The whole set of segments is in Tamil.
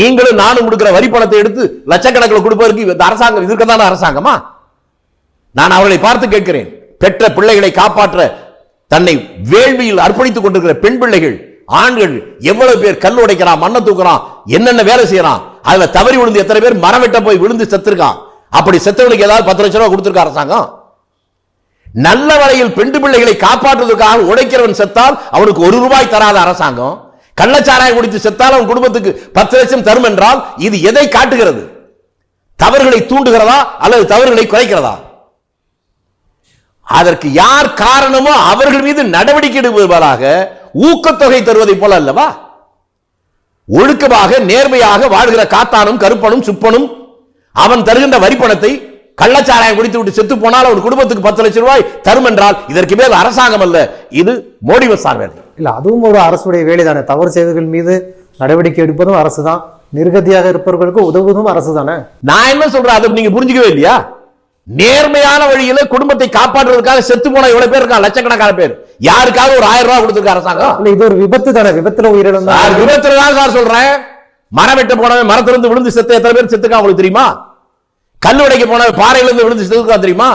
நீங்களும் நானும் கொடுக்கிற வரி பணத்தை எடுத்து லட்சக்கணக்கில் கொடுப்பதற்கு இந்த அரசாங்கம் இதற்குதான அரசாங்கமா? நான் அவர்களை பார்த்து கேட்கிறேன். பெற்ற பிள்ளைகளை காப்பாற்ற தன்னை வேள்வியில் அர்ப்பணித்துக் கொண்டிருக்கிற பெண் பிள்ளைகள் ஆண்கள் எவ்வளவு பேர் கல் உடைக்கிறான் மண்ணை தூக்குறான் என்னென்ன வேலை செய்யறான் அதுல தவறி விழுந்து எத்தனை பேர் மரம் வெட்ட போய் விழுந்து செத்துருக்கான். அப்படி செத்தவனுக்கு ஏதாவது பத்து லட்சம் ரூபாய் கொடுத்துருக்க அரசாங்கம்? நல்ல வரையில் பெண் பிள்ளைகளை காப்பாற்றுவதற்காக உடைக்கிறவன் செத்தால் அவனுக்கு ஒரு ரூபாய் தராத அரசாங்கம். கள்ளச்சாராயம் குடித்து செத்தால் அவன் குடும்பத்துக்கு பத்து லட்சம் தரும் என்றால் இது எதை காட்டுகிறது? தவறுகளை தூண்டுகிறதா அல்லது தவறுகளை குறைக்கிறதா? அதற்கு யார் காரணமோ அவர்கள் மீது நடவடிக்கை எடுப்பதாக ஊக்கத்தொகை தருவதைப் போல அல்லவா? ஒழுக்கமாக நேர்மையாக வாழ்கிற காத்தானும் கருப்பனும் சுப்பனும் அவன் தருகின்ற வரிப்பணத்தை கள்ளச்சாராயம் குடித்து விட்டு செத்து போனால் அவன் குடும்பத்துக்கு பத்து லட்சம் ரூபாய் தரும் என்றால் இதற்கு மேல் அரசாங்கம் அல்ல இது மோடி மசார் வேலை இல்ல அதுவும் ஒரு அரசுடைய வேலைதானே. தவறு செய்தவர்கள் மீது நடவடிக்கை எடுப்பதும் அரசு தான் நிர்கதியாக இருப்பவர்களுக்கு உதவுவதும் அரசு தானே நான் என்ன சொல்றேன்? அதை நீங்க புரிஞ்சுக்கவே இல்லையா? நேர்மையான வழியில குடும்பத்தை காப்பாற்றுவதற்காக செத்து போன இவ்வளவு பேர் இருக்கான் லட்சக்கணக்கான பேர். யாருக்காவது ஒரு ஆயிரம் ரூபாய் கொடுத்திருக்க அரசாங்கம்? இது ஒரு விபத்து தானே. விபத்துல உயிரிழந்த விபத்துல தான் சார் சொல்றேன். மரம் வெட்ட போனவன் மரத்திலிருந்து விழுந்து செத்து எத்தனை பேர் செத்துக்கா உங்களுக்கு தெரியுமா? கல் உடைக்க போனவன் பாறையில இருந்து விழுந்து செத்துக்கா தெரியுமா?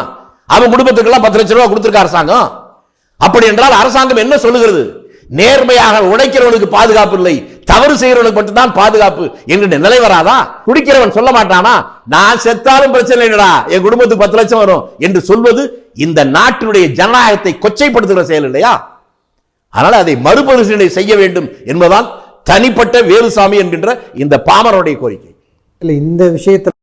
அவன் குடும்பத்துக்கு எல்லாம் பத்து லட்சம் ரூபாய் கொடுத்திருக்க அரசாங்கம். அப்படி என்றால் அரசாங்கம் என்ன சொல்லுகிறது? நேர்மையாக உடைக்கிறவனுக்கு பாதுகாப்பு இல்லை தவறு செய்கிறவனுக்கு மட்டும்தான் பாதுகாப்பு என்கிற நிலை வராதா? குடிக்கிறவன் சொல்ல மாட்டானா? நான் செத்தாலும் பிரச்சனை இல்லடா என் குடும்பத்துக்கு பத்து லட்சம் வரும் என்று சொல்வது இந்த நாட்டினுடைய ஜனநாயகத்தை கொச்சைப்படுத்துகிற செயல் இல்லையா? அதனால அதை மறுபரிசீலனை செய்ய வேண்டும் என்பதுதான் தனிப்பட்ட வேலுசாமி என்கின்ற இந்த பாமரனுடைய கோரிக்கை. இல்லை இந்த விஷயத்தில்